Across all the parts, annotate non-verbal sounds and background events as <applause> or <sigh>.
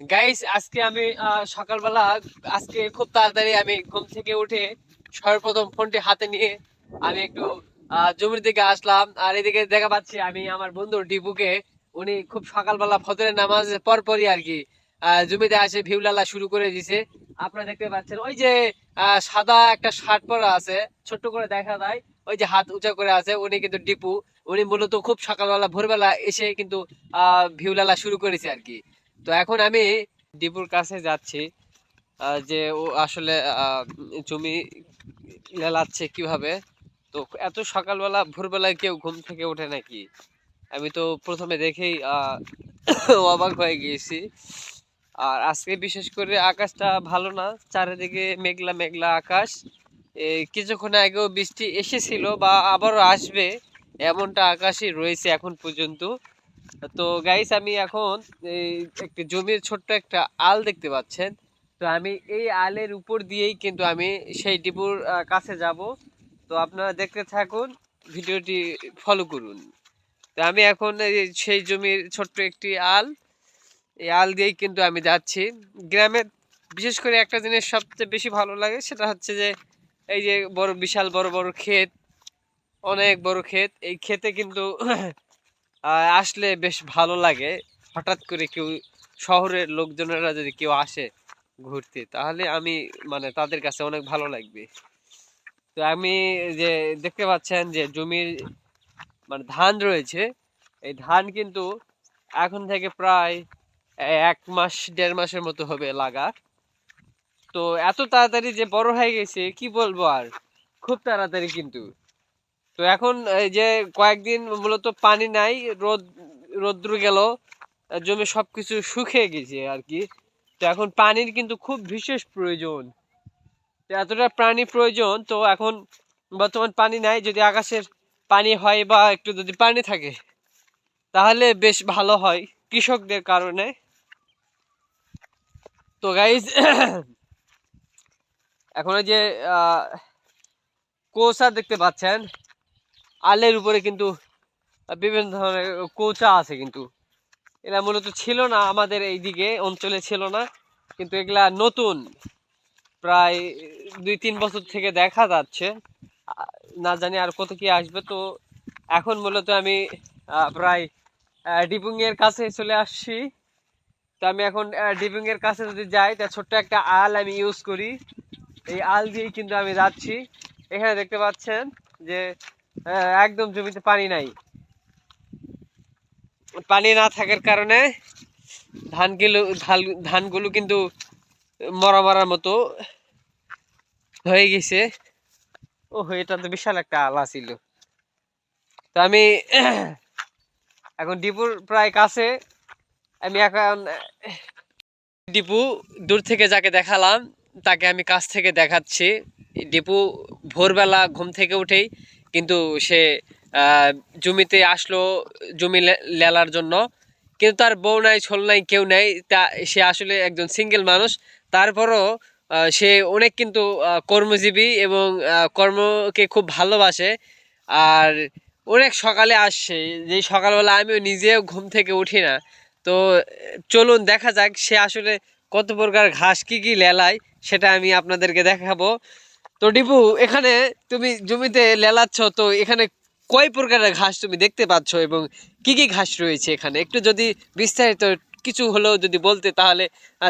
Guys আজকে আমি সকালবেলা, আজকে খুব তাড়াতাড়ি আমি ঘুম থেকে উঠে সর্বপ্রথম ফোনটি হাতে নিয়ে আমি একটু জমির দিকে আসলাম। আর এদিকে দেখা পাচ্ছি আমি আমার বন্ধু ডিপুকে উনি খুব সকালবেলা ফজরের নামাজ পরপরই আর কি জমিতে আসে ভিউলালা শুরু করে দিছে। আপনারা দেখতে পাচ্ছেন, ওই যে সাদা একটা শার্ট পরা আছে, ছোট্ট করে দেখা যায়। ওই যে হাত উঁচা করে আছে, উনি কিন্তু ডিপু। উনি মূলত খুব সকালবেলা, ভোরবেলা এসে কিন্তু ভিউলালা শুরু করেছে আর কি। তো এখন আমি ডিপুর কাছে যাচ্ছি যে ও আসলে জমি লেলাচ্ছে কীভাবে? তো এত সকালবেলা, ভোরবেলায় কেউ ঘুম থেকে ওঠে নাকি? আমি তো প্রথমে দেখেই <coughs> অবাক হয়ে গিয়েছি। আর আজকে বিশেষ করে আকাশটা ভালো না, চারিদিকে মেঘলা মেঘলা আকাশ। কিছুক্ষণ আগেও বৃষ্টি এসেছিল বা আবারও আসবে, এমনটা আকাশই রয়েছে এখন পর্যন্ত। তো গাইস আমি এখন এই একটি জমির ছোট্ট একটা আল দেখতে পাচ্ছেন। তো আমি এই আলের উপর দিয়েই কিন্তু আমি সেই ডিপুর কাছে যাব। তো আপনারা দেখতে থাকুন, ভিডিওটি ফলো করুন। তো আমি এখন সেই জমির ছোট্ট একটি আল, এই আল দিয়েই কিন্তু আমি যাচ্ছি। গ্রামে বিশেষ করে একটা জিনিস সবচেয়ে বেশি ভালো লাগে, সেটা হচ্ছে যে এই যে বড়, বিশাল বড় বড় ক্ষেত, অনেক বড় ক্ষেত। এই ক্ষেতে কিন্তু আসলে বেশ ভালো লাগে। হঠাৎ করে কেউ, শহরের লোকজনেরা যদি কেউ আসে ঘুরতে, তাহলে আমি মানে তাদের কাছে অনেক ভালো লাগবে। তো আমি যে দেখতে পাচ্ছেন যে জমির মানে ধান রয়েছে, এই ধান কিন্তু এখন থেকে প্রায় এক মাস, দেড় মাসের মতো হবে লাগা। তো এত তাড়াতাড়ি যে বড় হয়ে গেছে, কি বলব আর? খুব তাড়াতাড়ি কিন্তু। তো এখন এই যে কয়েকদিন মূলত পানি নাই, রোদ, রোদ্র গেল জমি সবকিছু শুকিয়ে গেছে আর কি। তো এখন পানির কিন্তু খুব বিশেষ প্রয়োজন। তো এতটা পানি প্রয়োজন, তো এখন বর্তমান পানি নাই, যদি আকাশের পানি হয় বা একটু যদি পানি থাকে, তাহলে বেশ ভালো হয় কৃষকদের কারণে। তো গাইজ এখন যে কৌসা দেখতে পাচ্ছেন? আলের উপরে কিন্তু বিভিন্ন ধরনের কৌচা আছে কিন্তু। এরা মূলত ছিল না আমাদের এই দিকে অঞ্চলে ছিল না। কিন্তু এগুলা নতুন। প্রায় দুই তিন বছর থেকে দেখা যাচ্ছে। না জানি আর কত কি আসবে। তো এখন মূলত আমি প্রায় ডিপুং এর কাছে চলে আসছি। তো আমি এখন ডিপুং এর কাছে যদি যাই, তা ছোট্ট একটা আল আমি ইউজ করি। এই আল দিয়েই কিন্তু আমি যাচ্ছি। এখানে দেখতে পাচ্ছেন যে আহ, একদম জমিতে পানি নাই। পানি না থাকার কারণে ধানগুলো ধান ধানগুলো কিন্তু মরা মরার মতো হয়ে গেছে। ও এটা তো বিশাল একটা আলা ছিল। তো আমি <clears throat> এখন ডিপুর প্রায় কাছে। আমি এখন ডিপু দূর থেকে যাকে দেখালাম তাকে আমি কাছ থেকে দেখাচ্ছি। ডিপু ভোরবেলা ঘুম থেকে উঠেই কিন্তু সে জমিতে আসলো, জমি লেলার জন্য। কিন্তু তার বউ নাই, ছোল নাই, কেউ নাই, তা সে আসলে একজন সিঙ্গেল মানুষ। তারপরও সে অনেক কিন্তু কর্মজীবী এবং কর্মকে খুব ভালোবাসে। আর অনেক সকালে আসছে যে সকালবেলা আমিও নিজেও ঘুম থেকে উঠি না। তো, চলুন দেখা যাক, সে আসলে কত প্রকার ঘাস, কী কী লেলায়, সেটা আমি আপনাদেরকে দেখাবো। তো ডিপু এখানে তুমি জমিতে লেলাচ্ছ তো এখানে কয় প্রকারের ঘাস তুমি দেখতে পাচ্ছ এবং কি কি ঘাস রয়েছে এখানে? একটু যদি বিস্তারিত কিছু হলেও যদি বলতে তাহলে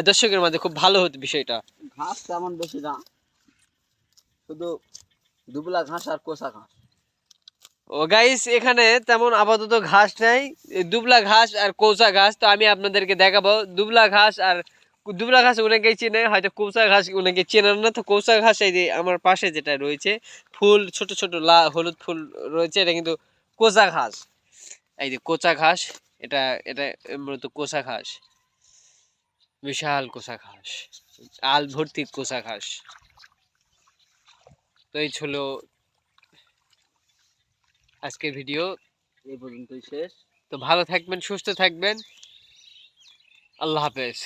দর্শকের মাঝে খুব ভালো হতো বিষয়টা। ঘাস তেমন বেশি না শুধু দুবলা ঘাস আর কোষা ঘাস। ও গাইস এখানে তেমন আপাতত ঘাস নাই দুবলা ঘাস আর কৌচা ঘাস তো আমি আপনাদেরকে দেখাবো। দুবলা ঘাস আর দুবলা ঘাস অনেকেই চেনে হয়তো কৌচা ঘাস অনেকে চেনেন না তো কৌচা ঘাস এই যে আমার পাশে যেটা রয়েছে, ফুল, ছোট ছোট লা, হলুদ ফুল রয়েছে, এটা কিন্তু কোচা ঘাস। এই যে কোচা ঘাস, এটা এটা মূলত কোচা ঘাস। বিশাল কোচা ঘাস, আল ভর্তি কোচা ঘাস। তো এই ছিল আজকের ভিডিও, এই পর্যন্তই শেষ। তো ভালো থাকবেন, সুস্থ থাকবেন। আল্লাহ হাফেজ।